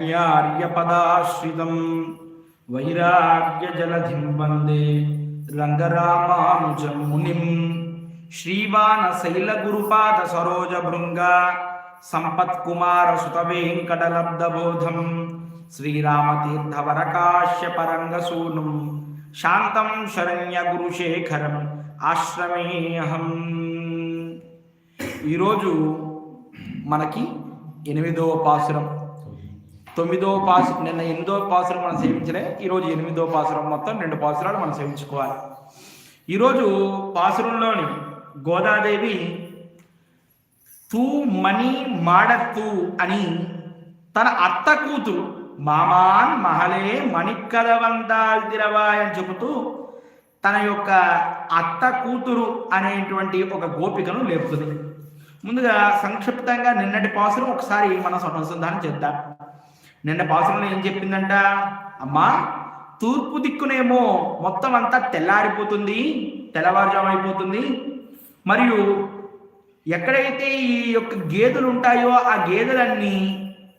యార్యపదాశ్రితం వైరాగ్యజలధిం వందే రంగరామానుజం మునిం. శ్రీవానశైలగురుపాద సరోజ భృంగ సంపత్కుమార సుత వెంకటలబ్ధబోధం శ్రీరామతీర్థవరకాశ్యపరంగసూనుం శాంతం శరణ్యగురుశేఖరం ఆశ్రమేహం ఈరోజు మనకి ఎనిమిదవ పాసురం తొమ్మిదో పాస నిన్న ఎనిమిదో పాసురం మనం సేవించలే ఈరోజు ఎనిమిదో పాసురం మొత్తం రెండు పాసురాలు మనం సేవించుకోవాలి. ఈరోజు పాసురంలోని గోదాదేవి తూ మణి మాడత్తు అని తన అత్త కూతురు మామాన్ మహలే మణిక్కదవంతాల్ తిరవాయ్ అని చెబుతూ తన యొక్క అత్త కూతురు అనేటువంటి ఒక గోపికను లేపుతుంది. ముందుగా సంక్షిప్తంగా నిన్నటి పాసురం ఒకసారి మనం అనుసంధానం చేద్దాం. నిన్న పాసురంలో ఏం చెప్పిందంట? అమ్మా తూర్పు దిక్కునేమో మొత్తం అంతా తెల్లారిపోతుంది తెల్లవారుజాము అయిపోతుంది మరియు ఎక్కడైతే ఈ యొక్క గేదెలు ఉంటాయో ఆ గేదెలన్నీ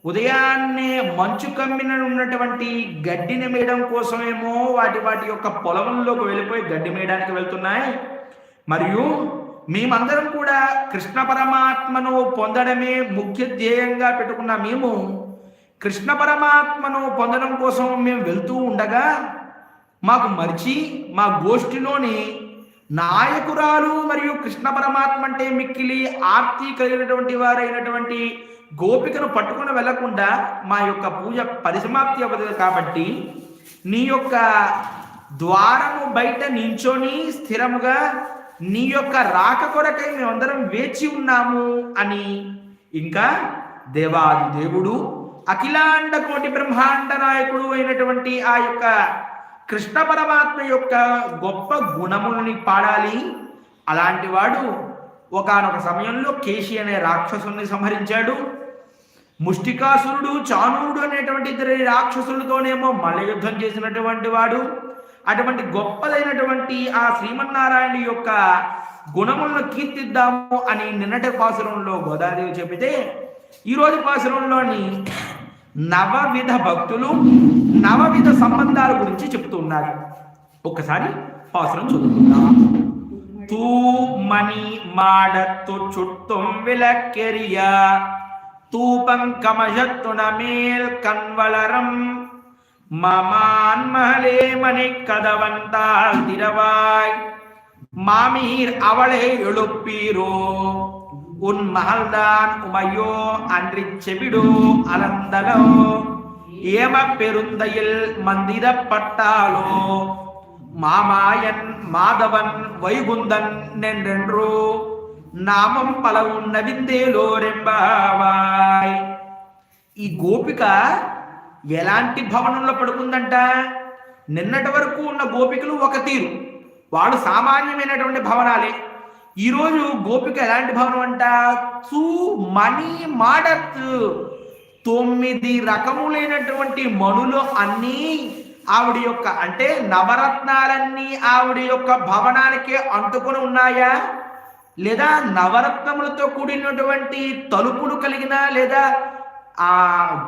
ఉదయాన్నే మంచు కమ్మిన ఉన్నటువంటి గడ్డిని మేయడం కోసమేమో వాటి వాటి యొక్క పొలంలోకి వెళ్ళిపోయి గడ్డి మేయడానికి వెళ్తున్నాయి. మరియు మేమందరం కూడా కృష్ణ పరమాత్మను పొందడమే ముఖ్య ధ్యేయంగా పెట్టుకున్న మేము కృష్ణ పరమాత్మను పొందడం కోసం మేము వెళ్తూ ఉండగా మాకు మరిచి మా గోష్ఠిలోని నాయకురాలు మరియు కృష్ణ పరమాత్మ అంటే మిక్కిలి ఆర్తి కలిగినటువంటి వారైనటువంటి గోపికను పట్టుకుని వెళ్ళకుండా మా యొక్క పూజ పరిసమాప్తి అవ్వదు కాబట్టి నీ యొక్క ద్వారము బయట నించొని స్థిరముగా నీ యొక్క రాక కొరకై మేమందరం వేచి ఉన్నాము అని ఇంకా దేవాది దేవుడు అఖిలాండ కోటి బ్రహ్మాండ నాయకుడు అయినటువంటి ఆ యొక్క కృష్ణ పరమాత్మ యొక్క గొప్ప గుణముల్ని పాడాలి. అలాంటి వాడు ఒకనొక సమయంలో కేశి అనే రాక్షసుల్ని సంహరించాడు. ముష్టికాసురుడు చానుడు అనేటువంటి ఇద్దరి రాక్షసులతోనేమో మల్లయుద్ధం చేసినటువంటి వాడు. అటువంటి గొప్పదైనటువంటి ఆ శ్రీమన్నారాయణ యొక్క గుణములను కీర్తిద్దాము అని నిన్నటి పాసురంలో గోదాదేవి చెబితే ఈరోజు పాసురంలోని నవవిధ భక్తులు నవవిధ సంబంధాల గురించి చెప్తున్నారు ఒక్కసారి పాసురం చదువుకుందాం తూ మణి మాడత్తు చుట్టం విలక్కెరియ తూపం కమజత్తున మేల్ కన్వలరం மமான்மகளே மணி கதவந்தால் திரவாய் மாமீர் அவளை எழுப்பீரோ உன் மகள்தான் உமையோ அன்றி செவிடோ அலந்தலோ ஏம பெருந்தையில் மந்திரப்பட்டாலோ மாமாயன் மாதவன் வைகுந்தன் நின்றென்றோ నామం పలవు నవిందేలోరెంబావాయ్ ఈ గోపిక ఎలాంటి భవనంలో పడుకుందంట నిన్నటి వరకు ఉన్న గోపికలు ఒక తీరు వాడు సామాన్యమైనటువంటి భవనాలే ఈరోజు గోపిక ఎలాంటి భవనం అంట? చూ మణి మాడత్. తొమ్మిది రకములైనటువంటి మణులు అన్నీ ఆవిడ యొక్క అంటే నవరత్నాలన్నీ ఆవిడ యొక్క భవనానికే అంటుకొని ఉన్నాయా? లేదా నవరత్నములతో కూడినటువంటి తలుపులు కలిగిన లేదా ఆ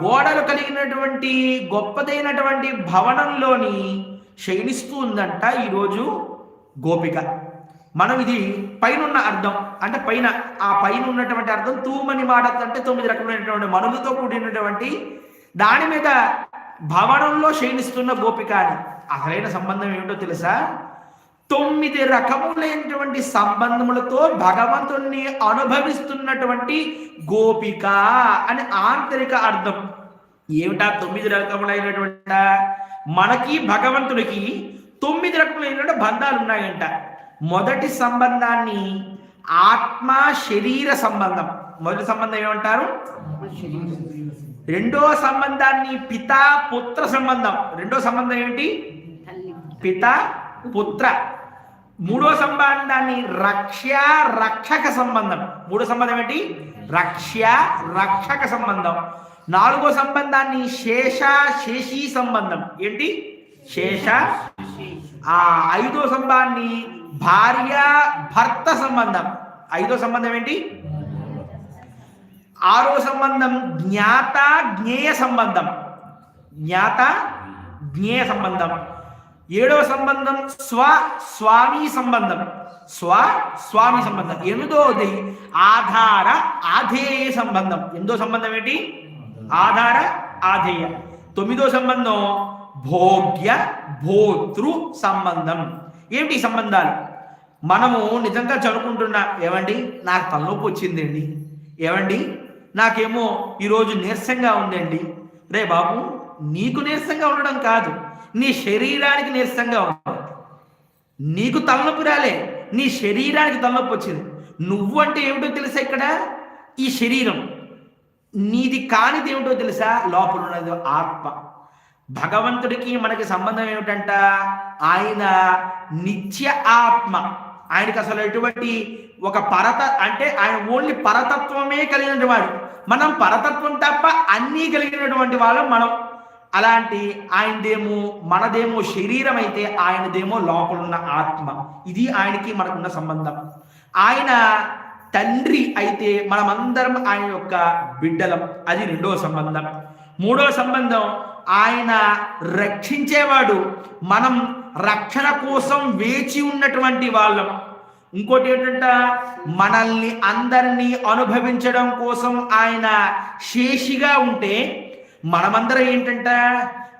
గోడలు కలిగినటువంటి గొప్పదైనటువంటి భవనంలోని శయనిస్తూ ఉందంట ఈరోజు గోపిక. మనం ఇది పైన అర్థం అంటే పైన ఆ పైన ఉన్నటువంటి అర్థం తూమని మాట అంటే తొమ్మిది రకమైనటువంటి మనులతో కూడినటువంటి దాని మీద భవనంలో క్షీణిస్తున్న గోపిక అని. అసలైన సంబంధం ఏమిటో తెలుసా? తొమ్మిది రకములైనటువంటి సంబంధములతో భగవంతుణ్ణి అనుభవిస్తున్నటువంటి గోపిక అని ఆంతరిక అర్థం. ఏమిటా తొమ్మిది రకములైనటువంటి? మనకి భగవంతుడికి తొమ్మిది రకములైనటువంటి బంధాలు ఉన్నాయంట మొదటి సంబంధాన్ని ఆత్మ శరీర సంబంధం. మొదటి సంబంధం ఏమంటారు? రెండో సంబంధాన్ని పిత పుత్ర సంబంధం. రెండో సంబంధం ఏమిటి? పిత పుత్ర. మూడో సంబంధాన్ని రక్ష రక్షక సంబంధం. మూడో సంబంధం ఏంటి రక్ష రక్షక సంబంధం. నాలుగో సంబంధాన్ని శేష శేషి సంబంధం. ఏంటి? శేష. ఆ ఐదో సంబంధాన్ని భార్య భర్త సంబంధం. ఐదో సంబంధం ఏంటి? ఆరో సంబంధం జ్ఞాత జ్ఞేయ సంబంధం. జ్ఞాత జ్ఞేయ సంబంధం. ఏడవ సంబంధం స్వ స్వామి సంబంధం. స్వ స్వామి సంబంధం. ఎనిమిదోది ఆధార ఆధేయ సంబంధం. ఎనిమిదో సంబంధం ఏంటి? ఆధార ఆధేయ. తొమ్మిదో సంబంధం భోగ్య భోతృ సంబంధం. ఏమిటి సంబంధాలు? మనము నిజంగా చదువుకుంటున్నా ఏమండి? నాకు తలనొప్పి వచ్చిందండి. ఏమండి? నాకేమో ఈరోజు నీరసంగా ఉందండి. రే బాబు నీకు నీరసంగా ఉండడం కాదు. నీ శరీరానికి నీరసంగా ఉంది నీకు తలనొప్పి రాలే. నీ శరీరానికి తలనొప్పి వచ్చింది. నువ్వు అంటే ఏమిటో తెలుసా ఇక్కడ? ఈ శరీరం. నీది కానిది ఏమిటో తెలుసా? లోపల ఉన్నది ఆత్మ. భగవంతుడికి మనకి సంబంధం ఏమిటంట? ఆయన నిత్య ఆత్మ. ఆయనకి అసలు ఎటువంటి ఒక పరత అంటే ఆయన ఓన్లీ పరతత్వమే కలిగినటువంటి వాడు. మనం పరతత్వం తప్ప అన్నీ కలిగినటువంటి వాళ్ళం మనం. అలాంటి ఆయనదేమో మనదేమో శరీరం అయితే ఆయనదేమో లోపల ఉన్న ఆత్మ. ఇది ఆయనకి మనకున్న సంబంధం. ఆయన తండ్రి అయితే మనమందరం ఆయన యొక్క బిడ్డలం. అది రెండవ సంబంధం. మూడవ సంబంధం ఆయన రక్షించేవాడు. మనం రక్షణ కోసం వేచి ఉన్నటువంటి వాళ్ళం. ఇంకోటి ఏంటంట? మనల్ని అందరినీ అనుభవించడం కోసం ఆయన శేషిగా ఉంటే మనమందరం ఏంటంట?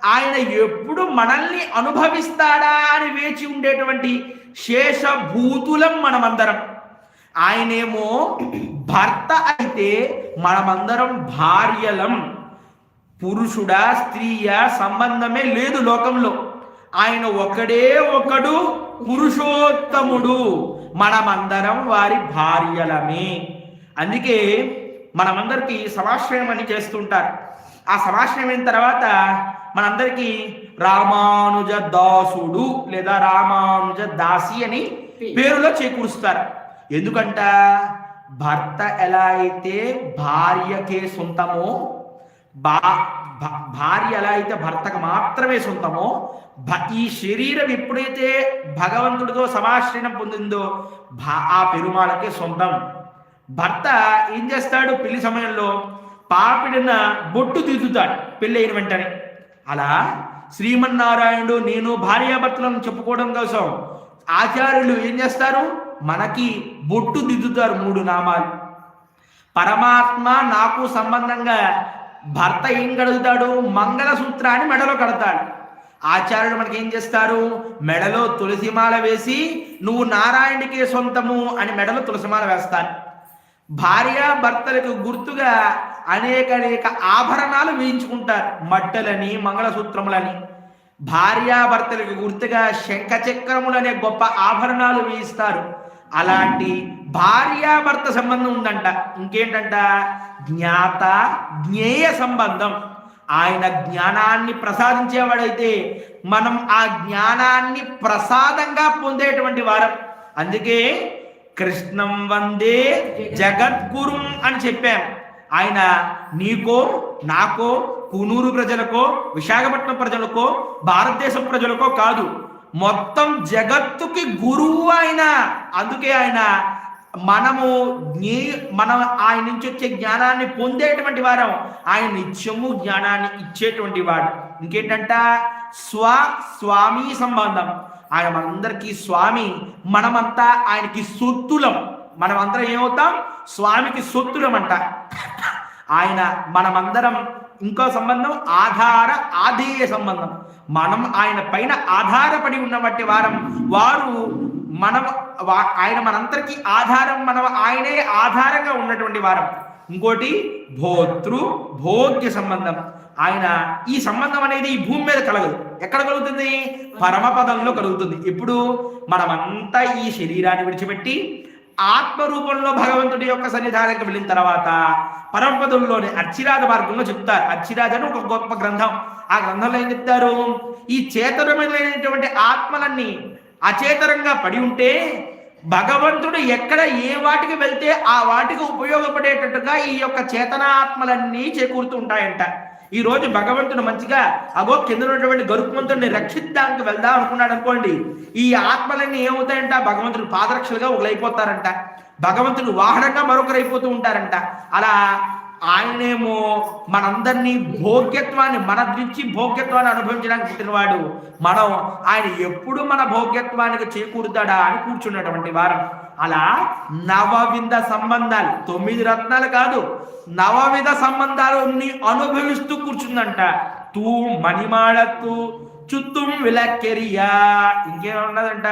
ఆయన ఎప్పుడు మనల్ని అనుభవిస్తాడా అని వేచి ఉండేటువంటి శేషభూతులం మనమందరం. ఆయనేమో భర్త అయితే మనమందరం భార్యలం. పురుషుడా స్త్రీయా సంబంధమే లేదు లోకంలో. ఆయన ఒకడే ఒకడు పురుషోత్తముడు. మనమందరం వారి భార్యలమే. అందుకే మనమందరికీ సమాశ్రయం అని చేస్తుంటారు. ఆ సమాశ్రయం అయిన తర్వాత మనందరికీ రామానుజ దాసుడు లేదా రామానుజ దాసి అని పేరులో చేకూరుస్తారు. ఎందుకంట? భర్త ఎలా అయితే భార్యకే సొంతమో భ- భార్య ఎలా అయితే భర్తకు మాత్రమే సొంతమో ఈ శరీరం ఎప్పుడైతే భగవంతుడితో సమాశ్రయం పొందిందో భా- ఆ పెరుమాళకే సొంతం. భర్త ఏం చేస్తాడు? పెళ్ళి సమయంలో పాపిడిన బొట్టు దిద్దుతాడు పెళ్ళైన వెంటనే. అలా శ్రీమన్నారాయణుడు నేను భార్యాభర్తలను చెప్పుకోవడం కోసం ఆచార్యులు ఏం చేస్తారు? మనకి బొట్టు దిద్దుతారు మూడు నామాలు. పరమాత్మ నాకు సంబంధంగా భర్త ఏం కడుగుతాడు? మంగళసూత్రాన్ని మెడలో కడతాడు. ఆచార్యుడు మనకి ఏం చేస్తారు? మెడలో తులసిమాల వేసి నువ్వు నారాయణుడికి సొంతము అని మెడలో తులసిమాల వేస్తాను భార్య భర్తలకు గుర్తుగా అనేక అనేక ఆభరణాలు వేయించుకుంటారు. మట్టలని మంగళసూత్రములని. భార్యాభర్తలకు గుర్తుగా శంఖచక్రములు అనే గొప్ప ఆభరణాలు వేయిస్తారు. అలాంటి భార్యాభర్త సంబంధం ఉందంట. ఇంకేంటంట? జ్ఞాత జ్ఞేయ సంబంధం. ఆయన జ్ఞానాన్ని ప్రసాదించేవాడైతే మనం ఆ జ్ఞానాన్ని ప్రసాదంగా పొందేటువంటి వారం. అందుకే కృష్ణం వందే జగద్గురుం అని చెప్పాం. ఆయన నీకో నాకో కూనూరు ప్రజలకో విశాఖపట్నం ప్రజలకో భారతదేశం ప్రజలకో కాదు. మొత్తం జగత్తుకి గురువు ఆయన. అందుకే ఆయన మనము జ్ఞే మనం ఆయన నుంచి వచ్చే జ్ఞానాన్ని పొందేటువంటి వారం. ఆయన నిత్యము జ్ఞానాన్ని ఇచ్చేటువంటి వాడు. ఇంకేంటంట? స్వ స్వామి సంబంధం. ఆయన మనందరికీ స్వామి. మనమంతా ఆయనకి సొత్తులం. మనమందరం ఏమవుతాం? స్వామికి సొత్తులం అంట ఆయన మనమందరం ఇంకో సంబంధం? ఆధార ఆధేయ సంబంధం. మనం ఆయన పైన ఆధారపడి ఉన్నటువంటి వారం. వారు మన ఆయన మనందరికీ ఆధారం మన ఆయనే ఆధారంగా ఉన్నటువంటి వారం. ఇంకోటి భోతృ భోగ్య సంబంధం. ఆయన ఈ సంబంధం అనేది ఈ భూమి మీద కలగదు. ఎక్కడ కలుగుతుంది? పరమపదంలో కలుగుతుంది. ఇప్పుడు మనమంతా ఈ శరీరాన్ని విడిచిపెట్టి ఆత్మ రూపంలో భగవంతుడి యొక్క సన్నిధానానికి వెళ్ళిన తర్వాత పరమపదంలోని అచ్చిరాజ మార్గంలో చెప్తారు. అచ్చిరాజ అని ఒక గొప్ప గ్రంథం. ఆ గ్రంథంలో ఏం చెప్తారు? ఈ చేతనమైనటువంటి ఆత్మలన్నీ అచేతరంగా పడి ఉంటే భగవంతుడు ఎక్కడ ఏ వాటికి వెళ్తే ఆ వాటికి ఉపయోగపడేటట్టుగా ఈ యొక్క చేతనాత్మలన్నీ చేకూరుతూ ఉంటాయంట. ఈ రోజు భగవంతుడు మంచిగా అగో కింద ఉన్నటువంటి గరుత్మంతుడిని రక్షిద్దానికి వెళ్దాం అనుకున్నాడు అనుకోండి. ఈ ఆత్మలన్నీ ఏమవుతాయంట? భగవంతుడు పాదరక్షలుగా ఒకరైపోతారంట భగవంతుడు వాహనంగా మరొకరు అయిపోతూ ఉంటారంట. అలా ఆయనేమో మనందరినీ భోగ్యత్వాన్ని మన నుంచి భోగ్యత్వాన్ని అనుభవించడానికి పుట్టినవాడు. మనం ఆయన ఎప్పుడు మన భోగ్యత్వానికి చేకూరుతాడా అని కూర్చున్నటువంటి వారం. అలా నవవిధ సంబంధాలు తొమ్మిది రత్నాలు కాదు నవవిధ సంబంధాలని అనుభవిస్తూ కూర్చుందంట. తూ మణిమాడత్తు చుత్తుం విలక్కెరియా. ఇంకేమున్నదంట?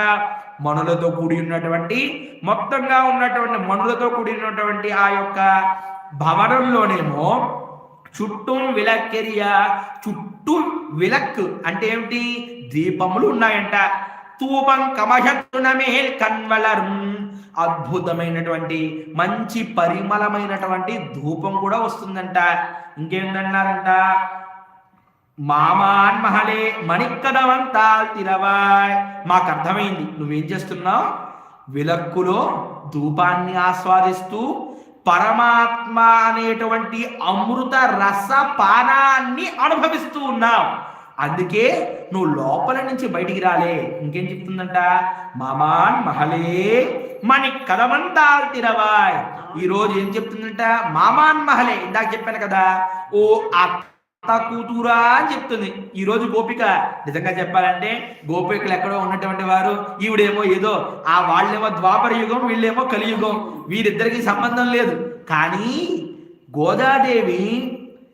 మనులతో కూడి ఉన్నటువంటి మొత్తంగా ఉన్నటువంటి మనులతో కూడి ఉన్నటువంటి ఆ యొక్క భవనంలోనేమో చుట్టూ విలక్కెరియ చుట్టూ విలక్ అంటే ఏమిటి? దీపములు ఉన్నాయంట. తూపం కమహత్తునమేల్ కన్వలర్ అద్భుతమైనటువంటి మంచి పరిమళమైనటువంటి ధూపం కూడా వస్తుందంట. ఇంకేంటన్నారంట మామాన్ మహలే మణిక్కదవంతాల్ తిరవాయ్. మాకు అర్థమైంది నువ్వేం చేస్తున్నావు? విలక్కులో ధూపాన్ని ఆస్వాదిస్తూ పరమాత్మ అనేటువంటి అమృత రస పానాన్ని అనుభవిస్తూ ఉన్నావు. అందుకే నువ్వు లోపల నుంచి బయటికి రాలే. ఇంకేం చెప్తుందంట? మామాన్ మహలే మణి కదమంతాల్ తిరవాయ్. ఈరోజు ఏం చెప్తుందంట? మామాన్ మహలే. ఇందాక చెప్పాను కదా. ఓ అత్త కూతురా అని చెప్తుంది. ఈ రోజు గోపిక నిజంగా చెప్పాలంటే గోపికలు ఎక్కడో ఉన్నటువంటి వారు ఈవిడేమో ఏదో ఆ వాళ్ళేమో ద్వాపర యుగం వీళ్ళేమో కలియుగం వీరిద్దరికి సంబంధం లేదు. కానీ గోదాదేవి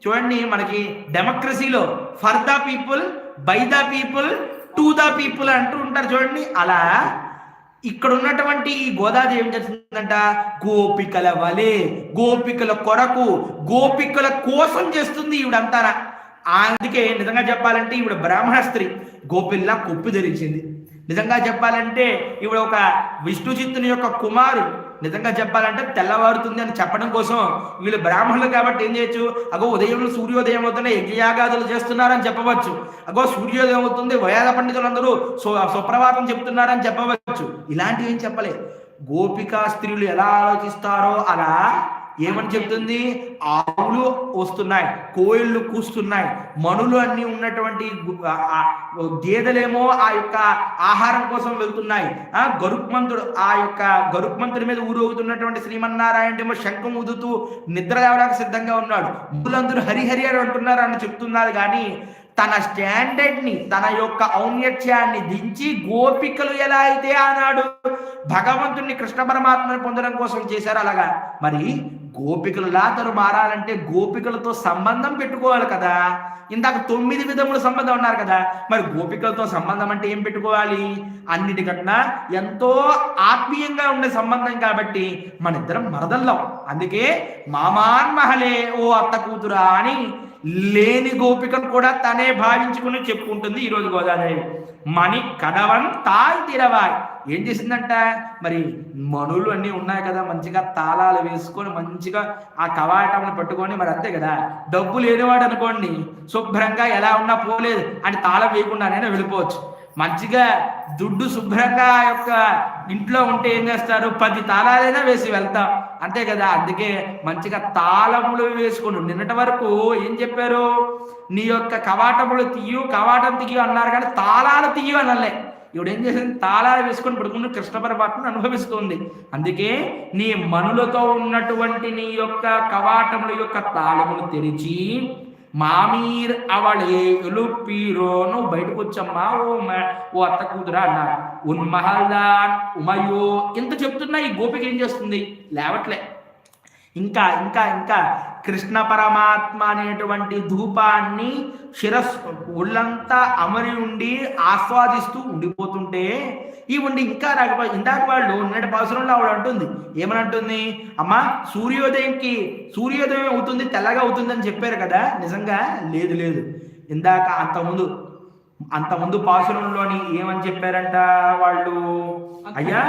చూడండి మనకి డెమోక్రసీలో for the people by the people to the people అంటూ ఉంటారు చూడండి. అలా ఇక్కడ ఉన్నటువంటి ఈ గోదాది ఏం చేస్తుందంట? గోపికల వలె. గోపికల కొరకు గోపికల కోసం చేస్తుంది ఈవిడంతారా? అందుకే నిజంగా చెప్పాలంటే ఈవిడ బ్రాహ్మణ స్త్రీ. గోపిల్లా కొప్పి ధరించింది. నిజంగా చెప్పాలంటే ఇప్పుడు ఒక విష్ణు చిత్తుని యొక్క కుమారుడు. నిజంగా చెప్పాలంటే తెల్లవారుతుంది అని చెప్పడం కోసం వీళ్ళు బ్రాహ్మణులు కాబట్టి ఏం చేయొచ్చు? అగో ఉదయం సూర్యోదయం అవుతున్న యజ్ఞయాగాదులు చేస్తున్నారని చెప్పవచ్చు. అగో సూర్యోదయం అవుతుంది వయాద పండితులందరూ సు సుప్రభాతం చెప్తున్నారని చెప్పవచ్చు. ఇలాంటివి ఏం చెప్పలేదు గోపికా స్త్రీలు ఎలా ఆలోచిస్తారో అలా ఏమని చెప్తుంది? ఆవులు వస్తున్నాయి కోయిళ్ళు కూస్తున్నాయి మనులు అన్ని ఉన్నటువంటి గేదెలేమో ఆ యొక్క ఆహారం కోసం వెళ్తున్నాయి. ఆ గరుక్మంతుడు ఆ యొక్క గరుక్మంతుడి మీద ఊరవుతున్నటువంటి శ్రీమన్నారాయణ ఏమో శంఖం ఊదుతూ నిద్ర లేవడానికి సిద్ధంగా ఉన్నాడు. ముగ్గులందరూ హరిహరి అని అంటున్నారు అని చెప్తున్నారు కానీ తన స్టాండర్డ్ని తన యొక్క ఔన్నత్యాన్ని దించి గోపికలు ఎలా అయితే ఆనాడు భగవంతుణ్ణి కృష్ణ పరమాత్మను పొందడం కోసం చేశారు అలాగా. మరి గోపికలులా తను మారాలంటే గోపికలతో సంబంధం పెట్టుకోవాలి కదా. ఇందాక తొమ్మిది విధముల సంబంధం ఉన్నారు కదా. మరి గోపికలతో సంబంధం అంటే ఏం పెట్టుకోవాలి? అన్నిటికన్నా ఎంతో ఆత్మీయంగా ఉండే సంబంధం కాబట్టి మన ఇద్దరం మరదల్లం అందుకే మామాన్ మహలే ఓ అత్త కూతురా అని లేని గోపికను కూడా తనే భావించుకుని చెప్పుకుంటుంది ఈరోజు గోదాదేవి మణి కడవన్ తాల్ తిరవాయ్. ఏం చేసిందంట? మరి మణులు అన్నీ ఉన్నాయి కదా మంచిగా తాళాలు వేసుకొని మంచిగా ఆ కవాటంను పట్టుకొని మరి అంతే కదా. డబ్బు లేనివాడు అనుకోండి శుభ్రంగా ఎలా ఉన్నా పోలేదు అని తాళం వేయకుండానే వెళ్ళిపోవచ్చు. మంచిగా దుడ్డు శుభ్రంగా యొక్క ఇంట్లో ఉంటే ఏం చేస్తారు? పది తాళాలైనా వేసి వెళ్తాం. అంతే కదా? అందుకే మంచిగా తాళములు వేసుకుని నిన్నటి వరకు ఏం చెప్పారు? నీ యొక్క కవాటములు తీయు కవాటం తీయు అన్నారు కానీ తాళాలు తీయు అనలే. ఇవిడు ఏం చేసింది? తాళాలు వేసుకొని పడుకుని కృష్ణ పరమాత్మను అనుభవిస్తుంది. అందుకే నీ మనులతో ఉన్నటువంటి నీ యొక్క కవాటముల యొక్క తాళములు తెరిచి మామీర్ అవళే ఎలుపీరోను బయటకు వచ్చమ్మా ఓ మ- ఓ అత్త కూతురా అన్నారు ఉన్మహల్దాన్ ఉమయో. ఇంత చెప్తున్నా ఈ గోపిక ఏం చేస్తుంది? లేవట్లే. ఇంకా ఇంకా ఇంకా. కృష్ణ పరమాత్మ అనేటువంటి ధూపాన్ని శిరస్ ఒళ్ళంతా అమరి ఉండి ఆస్వాదిస్తూ ఉండిపోతుంటే ఈ ఉండి ఇంకా రాకపోయి ఇందాక వాళ్ళు నిన్నటి పవసరంలో ఆవిడ అంటుంది ఏమని అంటుంది అమ్మా సూర్యోదయంకి సూర్యోదయం అవుతుంది తెల్లగా అవుతుంది అని చెప్పారు కదా? నిజంగా లేదు లేదు. ఇందాక అంతకుముందు అంతకుముందు పాసురంలోని ఏమని చెప్పారంట వాళ్ళు? అయ్యా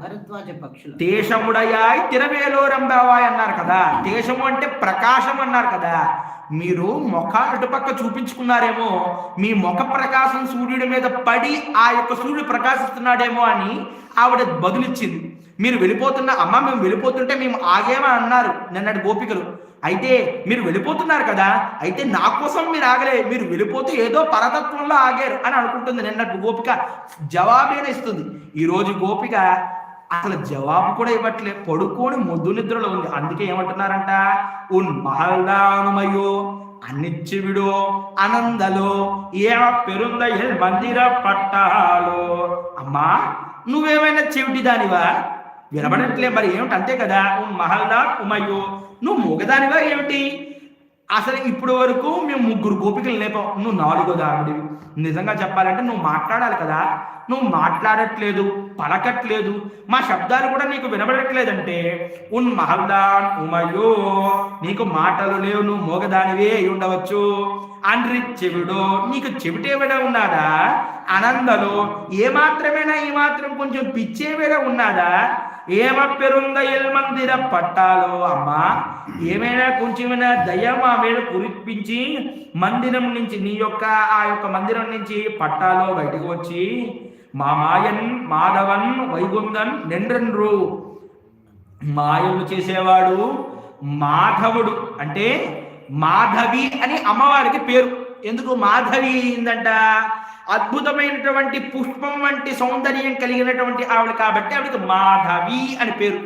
భరద్వాజ పక్షులు. దేశముడయాయ్ తిరవేలో రంబావాయ్ అన్నారు కదా. దేశము అంటే ప్రకాశం అన్నారు కదా. మీరు ముఖాలు అటుపక్క చూపించుకున్నారేమో మీ ముఖ ప్రకాశం సూర్యుడి మీద పడి ఆ యొక్క సూర్యుడు ప్రకాశిస్తున్నాడేమో అని ఆవిడ బదులిచ్చింది. మీరు వెళ్ళిపోతున్న అమ్మ మేము వెళ్ళిపోతుంటే మేము ఆగేమని అన్నారు నిన్నటి గోపికలు. అయితే మీరు వెళ్ళిపోతున్నారు కదా అయితే నా కోసం మీరు ఆగలే. మీరు వెళ్ళిపోతే ఏదో పరతత్వంలో ఆగారు అని అనుకుంటుంది నిన్నటి గోపిక. జవాబేనే ఇస్తుంది. ఈరోజు గోపిక అసలు జవాబు కూడా ఇవ్వట్లే. పడుకొని మొద్దు నిద్రలో ఉంది. అందుకే ఏమంటున్నారంట? ఉన్ మహల్దానుమయో అన్నిచ్చివిడో అనందలో ఏ పెరుంద మందిర పట్టాలో. అమ్మా నువ్వేమైనా చెవిటి దానివా? వినబడట్లే మరి ఏమిటి? అంతే కదా. ఉన్ మహల్దా ఉమయ్యో నువ్వు మూగదానివా ఏమిటి? అసలు ఇప్పుడు వరకు మేము ముగ్గురు గోపికలు లేపాం. నువ్వు నాలుగో దావిడివి నిజంగా చెప్పాలంటే నువ్వు మాట్లాడాలి కదా. నువ్వు మాట్లాడట్లేదు పలకట్లేదు మా శబ్దాలు కూడా నీకు వినబడట్లేదంటే ఉన్ మహల్దాన్ ఉమయో నీకు మాటలు లేవు నువ్వు మోగదానివే అయి ఉండవచ్చు. అండ్రి చెవిడో నీకు చెవిటేవిడ ఉన్నాదా? అనందలో ఏ మాత్రమేనా ఈ మాత్రం కొంచెం పిచ్చేవిడ ఉన్నాదా? ఏమ పెరుంద మందిర పట్టాలో అమ్మా ఏమైనా కొంచెమైనా దయ మా మీద కురిపించి మందిరం నుంచి నీ యొక్క ఆ యొక్క మందిరం నుంచి పట్టాలో బయటకు వచ్చి మా మాయన్ మాధవన్ వైగుందన్ నెండ్రెండ్రు. మాయలు చేసేవాడు మాధవుడు. అంటే మాధవి అని అమ్మవారికి పేరు. ఎందుకు మాధవి అయిందంట? అద్భుతమైనటువంటి పుష్పం వంటి సౌందర్యం కలిగినటువంటి ఆవిడ కాబట్టి ఆవిడకి మాధవి అని పేరు.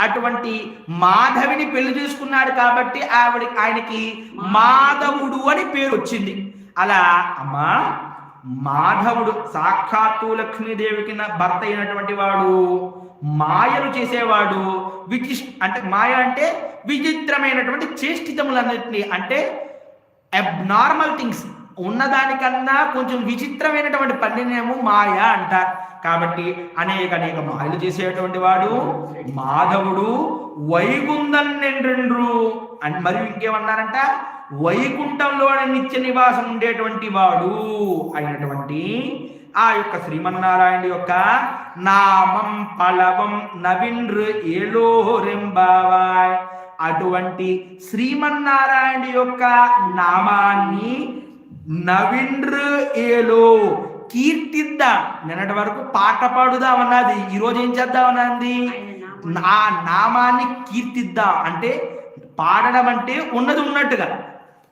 అటువంటి మాధవిని పెళ్ళి చేసుకున్నాడు కాబట్టి ఆవిడ ఆయనకి మాధవుడు అని పేరు వచ్చింది. అలా అమ్మా మాధవుడు సాక్షాత్తు లక్ష్మీదేవికి భర్త అయినటువంటి వాడు మాయలు చేసేవాడు విచిష్ అంటే మాయ అంటే విచిత్రమైనటువంటి చేష్టితములన్నింటినీ అంటే అబ్నార్మల్ థింగ్స్ ఉన్నదానికన్నా కొంచెం విచిత్రమైనటువంటి పనినేమో మాయ అంటారు. కాబట్టి అనేక అనేక మాయలు చేసేటువంటి వాడు మాధవుడు వైగుందన్నెండ్రు అని మరియు ఇంకేమన్నారంట? వైకుంఠంలోని నిత్య నివాసం ఉండేటువంటి వాడు అయినటువంటి ఆ యొక్క శ్రీమన్నారాయణ యొక్క నామం పలవం నవీంద్ర ఏలో రెంబావాయ్ అటువంటి శ్రీమన్నారాయణ యొక్క నామాన్ని నవీంద్ర ఏలో కీర్తిద్దాం. నిన్నటి వరకు పాట పాడుదాం అన్నది. ఈరోజు ఏం చేద్దాం అన్నది? ఆ నామాన్ని కీర్తిద్దాం. అంటే పాడడం అంటే ఉన్నది ఉన్నట్టుగా.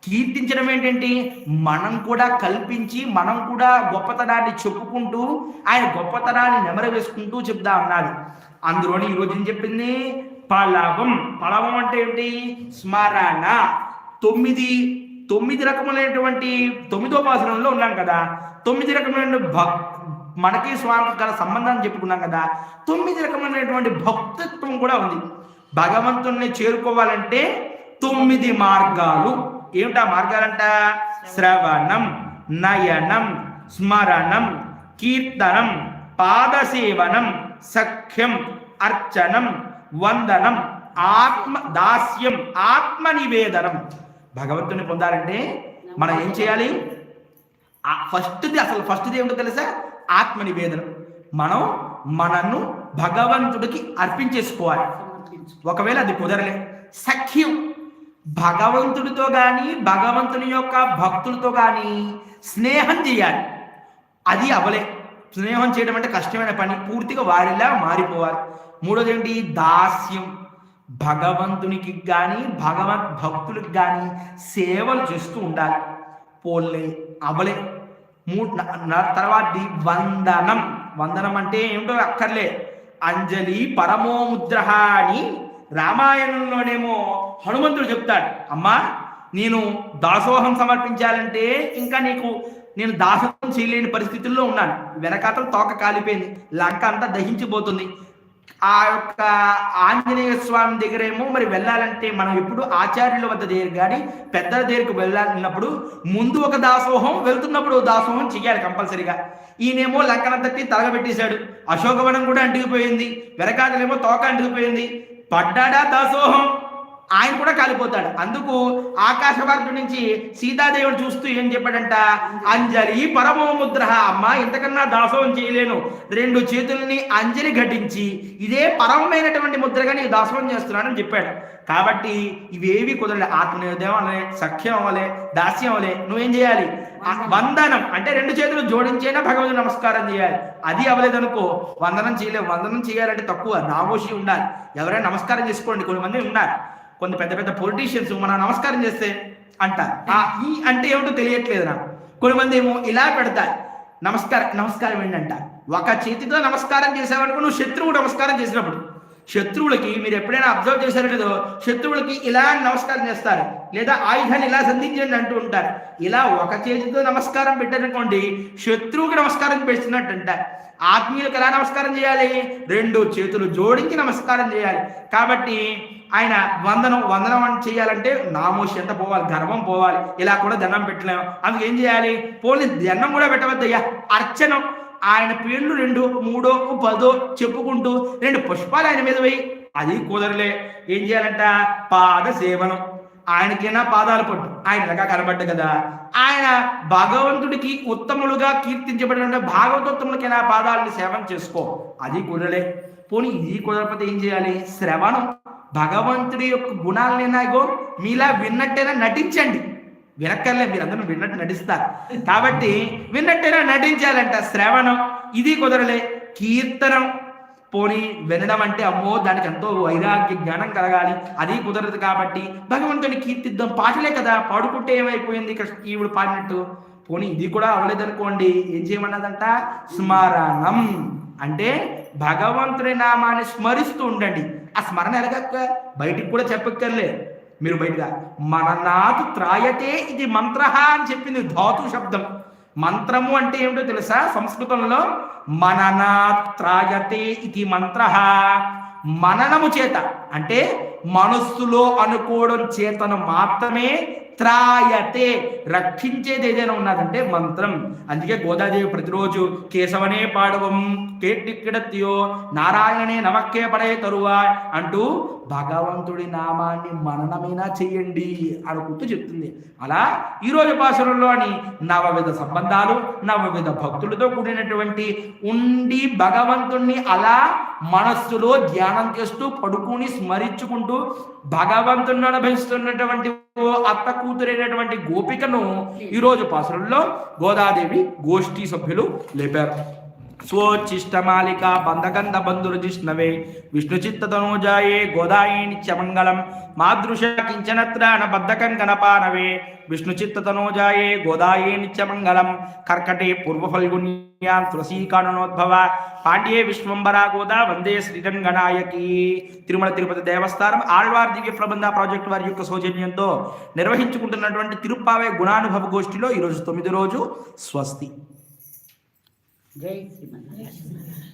కీర్తించడం ఏంటంటే మనం కూడా కల్పించి మనం కూడా గొప్పతనాన్ని చెప్పుకుంటూ ఆయన గొప్పతనాన్ని నెమర వేసుకుంటూ చెప్దా అన్నాడు అందులోని ఈరోజు ఏం చెప్పింది? పలవం. పలవం అంటే ఏంటి స్మరణ. తొమ్మిది తొమ్మిది రకములైనటువంటి తొమ్మిదో పాసనంలో ఉన్నాం కదా. తొమ్మిది రకమైన భక్ మనకి స్వామికి గల సంబంధాన్ని చెప్పుకున్నాం కదా. తొమ్మిది రకమైనటువంటి భక్తత్వం కూడా ఉంది. భగవంతుణ్ణి చేరుకోవాలంటే తొమ్మిది మార్గాలు. ఏమిటా మార్గాలంట? శ్రవణం నయనం స్మరణం కీర్తనం పాదసేవనం సఖ్యం అర్చనం వందనం ఆత్మ దాస్యం ఆత్మ నివేదనం భగవంతుని పొందాలంటే మనం ఏం చేయాలి? ఫస్ట్ది అసలు ఫస్ట్ది ఏమిటో తెలుసా? ఆత్మ నివేదనం మనం మనను భగవంతుడికి అర్పించేసుకోవాలి. ఒకవేళ అది కుదరలే సఖ్యం భగవంతుడితో కానీ భగవంతుని యొక్క భక్తులతో కానీ స్నేహం చేయాలి. అది అవలే స్నేహం చేయడం అంటే కష్టమైన పని. పూర్తిగా వారిలా మారిపోవాలి. మూడోది ఏంటి దాస్యం. భగవంతునికి కానీ భగవత్ భక్తులకు కానీ సేవలు చేస్తూ ఉండాలి. పోల్లే అవలే మూడు తర్వాతది వందనం. వందనం అంటే ఏమిటో అక్కర్లే. అంజలి పరమోముద్ర అని రామాయణంలోనేమో హనుమంతుడు చెప్తాడు అమ్మా నేను దాసోహం సమర్పించాలంటే ఇంకా నీకు నేను దాసోహం చేయలేని పరిస్థితుల్లో ఉన్నాను. వెనకాతల తోక కాలిపోయింది లంక అంతా దహించిపోతుంది. ఆ యొక్క ఆంజనేయ స్వామి దగ్గరేమో మరి వెళ్ళాలంటే మనం ఎప్పుడు ఆచార్యుల వద్ద దగ్గర కానీ పెద్దల దగ్గరకు వెళ్ళాలన్నప్పుడు ముందు ఒక దాసోహం వెళ్తున్నప్పుడు దాసోహం చెయ్యాలి కంపల్సరీగా. ఈయనేమో తట్టి తలగబెట్టేశాడు. అశోకవనం కూడా అంటుకుపోయింది వెనకాతలేమో తోక అంటుకుపోయింది. పడ్డాడా దాసోహం? ఆయన కూడా కాలిపోతాడు. అందుకు ఆకాశ మార్గం నుంచి సీతాదేవుడు చూస్తూ ఏం చెప్పాడంట? అంజలి పరమోముద్ర అమ్మ ఇంతకన్నా దాసోహం చేయలేను. రెండు చేతుల్ని అంజలి ఘటించి ఇదే పరమమైనటువంటి ముద్రగా నేను దాసోహం చేస్తున్నానని చెప్పాడు. కాబట్టి ఇవేవి కుదరలే ఆత్మనిర్దేవం అవ్వలే సఖ్యం అవ్వలే దాస్యం అవ్వలే నువ్వేం చేయాలి? ఆ వందనం. అంటే రెండు చేతులు జోడించైనా భగవంతుడు నమస్కారం చేయాలి? అది అవ్వలేదనుకో వందనం చేయలేవు. వందనం చేయాలంటే తక్కువ నామోషి ఉండాలి. ఎవరైనా నమస్కారం చేసుకోండి కొన్ని మంది ఉన్నారు. కొంత పెద్ద పెద్ద పొలిటీషియన్స్ మనం నమస్కారం చేస్తే అంటారు. ఆ ఈ అంటే ఏమిటో తెలియట్లేదు నాకు. కొన్ని మంది ఏమో ఇలా పెడతారు నమస్కారం నమస్కారం ఏంటంట ఒక చేతితో నమస్కారం చేసావనుకో నువ్వు శత్రువు నమస్కారం చేసినప్పుడు శత్రువులకి మీరు ఎప్పుడైనా అబ్జర్వ్ చేశారో లేదో శత్రువులకి ఇలా నమస్కారం చేస్తారు. లేదా ఆయుధాన్ని ఇలా సంధించండి అంటూ ఉంటారు. ఇలా ఒక చేతితో నమస్కారం పెట్టారనుకోండి శత్రువుకి నమస్కారం పెడుతున్నట్టు అంటారు ఆత్మీయులకు ఎలా నమస్కారం చేయాలి? రెండు చేతులు జోడించి నమస్కారం చేయాలి. కాబట్టి ఆయన వందనం వందనం అని చేయాలంటే నామోషి ఎంత పోవాలి గర్వం పోవాలి. ఇలా కూడా దండం పెట్టలేము. అందుకు ఏం చేయాలి? పోనీ దండం కూడా పెట్టవద్దయ్యా. అర్చనం. ఆయన పేర్లు రెండు మూడో పదో చెప్పుకుంటూ రెండు పుష్పాలు ఆయన మీద పోయి అది కుదరలే. ఏం చేయాలంట? పాద సేవనం. ఆయనకైనా పాదాలు పట్టు? ఆయన ఎలాగా కనబడ్డ కదా. ఆయన భగవంతుడికి ఉత్తములుగా కీర్తించబడిన భాగవతోత్తములకైనా పాదాలని సేవం చేసుకో. అది కుదరలే. పోనీ ఇది కుదరకపోతే ఏం చేయాలి? శ్రవణం. భగవంతుడి యొక్క గుణాలనేనాగో మీలా విన్నట్టేనా నటించండి. వినక్కర్లే మీరందరూ విన్నట్టు నటిస్తారు. కాబట్టి విన్నట్టేనా నటించాలంట శ్రవణం. ఇది కుదరలే. కీర్తనం. పోనీ వినడం అంటే అమ్మో దానికి ఎంతో వైరాగ్య జ్ఞానం కలగాలి. అది కుదరదు కాబట్టి భగవంతుని కీర్తిద్దాం. పాటలే కదా పాడుకుంటే ఏమైపోయింది? కృష్ణ ఈవిడు పాడినట్టు. పోనీ ఇది కూడా అవ్వలేదనుకోండి. ఏం చేయమన్నదంట? స్మరణం. అంటే భగవంతుని నామాన్ని స్మరిస్తూ ఉండండి. ఆ స్మరణ ఎలాగక్క? బయటికి కూడా చెప్పక్కర్లే. మీరు బయటగా మననాథు త్రాయతే ఇది మంత్ర అని చెప్పింది ధాతు శబ్దం. మంత్రము అంటే ఏమిటో తెలుసా? సంస్కృతంలో మననాత్ త్రాయతే ఇది మంత్ర మననము చేత అంటే మనస్సులో అనుకోవడం చేతను మాత్రమే త్రాయతే రక్షించేది ఏదైనా ఉన్నదంటే మంత్రం. అందుకే గోదాదేవి ప్రతిరోజు కేశవనే పాడవం కేటిక్కిడత్యో నారాయణనే నమక్కే పడే తరువా అంటూ భగవంతుడి నామాన్ని మననమైనా చెయ్యండి అనుకుంటూ చెప్తుంది. అలా ఈరోజు పాసురంలోని నవవిధ సంబంధాలు నవవిధ భక్తులతో కూడినటువంటి ఉండి భగవంతుణ్ణి అలా మనస్సులో ధ్యానం చేస్తూ పడుకుని స్మరించుకుంటూ భగవంతుని అనుభవిస్తున్నటువంటి అత్త కూతురైనటువంటి గోపికను ఈరోజు పాసరంలో గోదాదేవి గోష్ఠీ సభ్యులు లేపారు. స్వోచ్ఛిష్టమాలిక బంధగంధ బంధురుజిష్ణవే విష్ణుచిత్తతనూజాయే గోదాయే నిత్యమంగళం మాదృశ కించనత్రాణ బద్ధకం గణపానవే. విష్ణుచిత్తతనూజాయే గోదాయే నిత్యమంగళం కర్కటే పూర్వఫల్గుణ్యాం తులసీకాననోద్భవ. పాండ్యే విశ్వంబరా గోదా వందే శ్రీరంగనాయకి తిరుమల తిరుపతి దేవస్థానం ఆళ్వార్ దివ్య ప్రబంధ ప్రాజెక్టు వారి యొక్క సౌజన్యంతో నిర్వహించుకుంటున్నటువంటి తిరుప్పావే గుణానుభవ గోష్ఠిలో ఈరోజు తొమ్మిది రోజు స్వస్తి. జై శ్రీమన్నారాయణ